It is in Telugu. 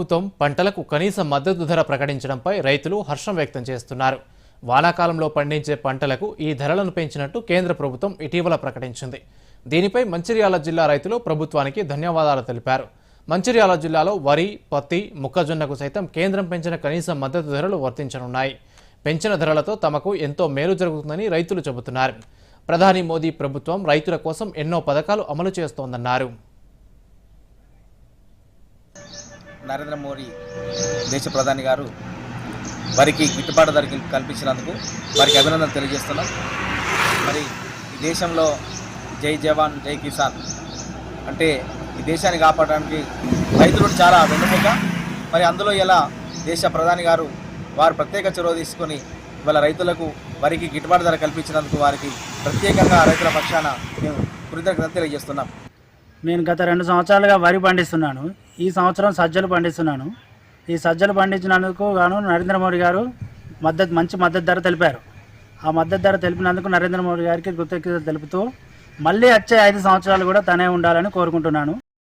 ప్రభుత్వం పంటలకు కనీస మద్దతు ధర ప్రకటించడంపై రైతులు హర్షం వ్యక్తం చేస్తున్నారు. వానాకాలంలో పండించే పంటలకు ఈ ధరలను పెంచినట్టు కేంద్ర ప్రభుత్వం ఇటీవల ప్రకటించింది. దీనిపై మంచిర్యాల జిల్లా రైతులు ప్రభుత్వానికి ధన్యవాదాలు తెలిపారు. మంచిర్యాల జిల్లాలో వరి పత్తి మొక్కజొన్నకు సైతం కేంద్రం పెంచిన కనీస మద్దతు ధరలు వర్తించనున్నాయి. పెంచిన ధరలతో తమకు ఎంతో మేలు జరుగుతుందని రైతులు చెబుతున్నారు. ప్రధాని మోదీ ప్రభుత్వం రైతుల కోసం ఎన్నో పథకాలు అమలు చేస్తోందన్నారు. నరేంద్ర మోడీ దేశ ప్రధాని గారు వారికి గిట్టుబాటు ధర కల్పించినందుకు వారికి అభినందనలు తెలియజేస్తున్నాం. మరి ఈ దేశంలో జై జవాన్ జై కిసాన్ అంటే ఈ దేశాన్ని కాపాడడానికి రైతులు చాలా వెన్నుముక. మరి అందులో ఇలా దేశ ప్రధాని గారు వారు ప్రత్యేక చొరవ తీసుకొని ఇవాళ రైతులకు వారికి గిట్టుబాటు ధర కల్పించినందుకు వారికి ప్రత్యేకంగా రైతుల పక్షాన మేము కృతజ్ఞత తెలియజేస్తున్నాం. నేను గత రెండు సంవత్సరాలుగా వరి పండిస్తున్నాను. ఈ సంవత్సరం సజ్జలు పండిస్తున్నాను. ఈ సజ్జలు పండించినందుకు గాను నరేంద్ర మోడీ గారు మద్దతు మంచి మద్దతు ధర తెలిపారు. ఆ మద్దతు ధర తెలిపినందుకు నరేంద్ర మోడీ గారికి కృతజ్ఞత తెలుపుతూ మళ్ళీ వచ్చే ఐదు సంవత్సరాలు కూడా తనే ఉండాలని కోరుకుంటున్నాను.